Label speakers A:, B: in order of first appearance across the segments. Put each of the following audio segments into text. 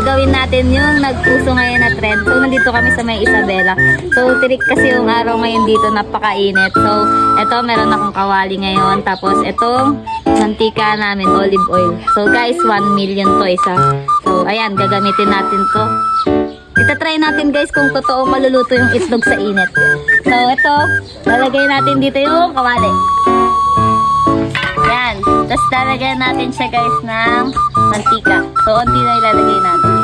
A: gagawin natin yung nagpuso ngayon na trend. So, nandito kami sa may Isabela. So, tirik kasi yung araw ngayon dito, napakainit. So, eto, meron akong kawali ngayon. Tapos, etong mantika namin, olive oil. So, guys, 1 million to isa. So, ayan, gagamitin natin to. Itatry natin guys kung totoo maluluto yung itlog sa init. So, ito, lalagay natin dito yung kawali. Yan. Tapos lalagyan natin siya guys ng mantika. So, onti na ilalagay natin.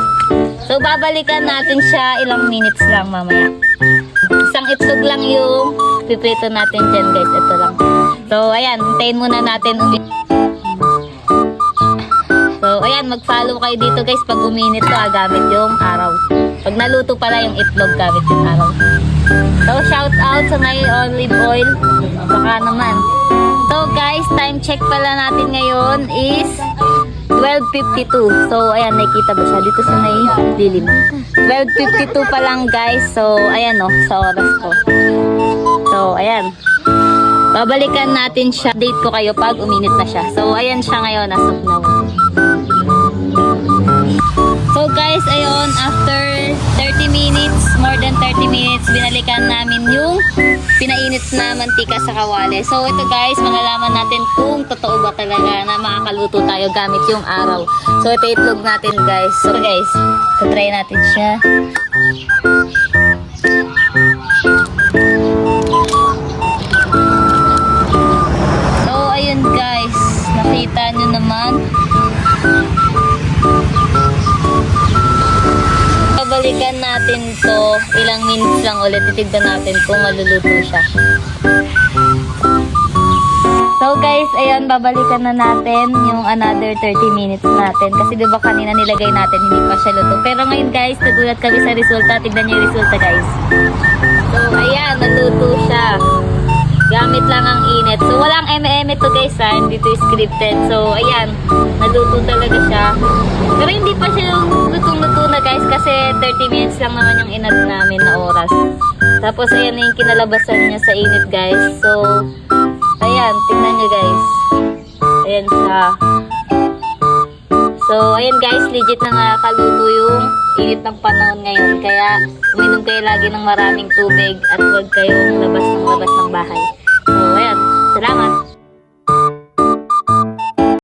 A: So, babalikan natin siya ilang minutes lang mamaya. Isang itlog lang yung piprito natin dyan guys. Ito lang. So, ayan. Hintayin muna natin So, ayan. Mag-follow kayo dito guys. Pag uminit to, ah, gamit yung araw. Pag naluto pala yung itlog, gamit yung araw. So, shout out sa may olive oil. Baka naman. So, guys, time check pala natin ngayon is 12.52. So, ayan, nakikita ba siya? Dito sa may dilim. 12.52 pa lang, guys. So, ayan, oh, sa oras ko. So, ayan. Babalikan natin siya. Date ko kayo pag uminit na siya. So, ayan siya ngayon, as of now. So guys, ayun, after 30 minutes, more than 30 minutes, binalikan namin yung pinainit na mantika sa kawali. So ito guys, malalaman natin kung totoo ba talaga na makakaluto tayo gamit yung araw. So ito itlog natin guys. So guys, try natin siya. So ayun guys, nakita nyo naman. Babalikan natin to ilang minutes lang ulit. Titignan natin kung maluluto siya. So guys, ayan, babalikan na natin yung another 30 minutes natin. Kasi diba kanina nilagay natin, hindi pa siya luto. Pero ngayon guys, nagulat kami sa resulta. Tignan niyo yung resulta guys. So ayan, naluto siya. Gamit lang ang init. So walang eme-eme to guys ha, hindi to scripted. So ayan, naluto talaga siya. Pero hindi pa siya yung lutong-luto na guys kasi 30 minutes lang naman yung inad namin na oras. Tapos ayan na yung kinalabasan niya sa init guys. So ayan, tingnan nyo guys. Ayan siya. So, ayan guys, legit na nakakaluto yung init ng panahon ngayon. Kaya, uminom kayo lagi ng maraming tubig at huwag kayong labas ng labas ng bahay.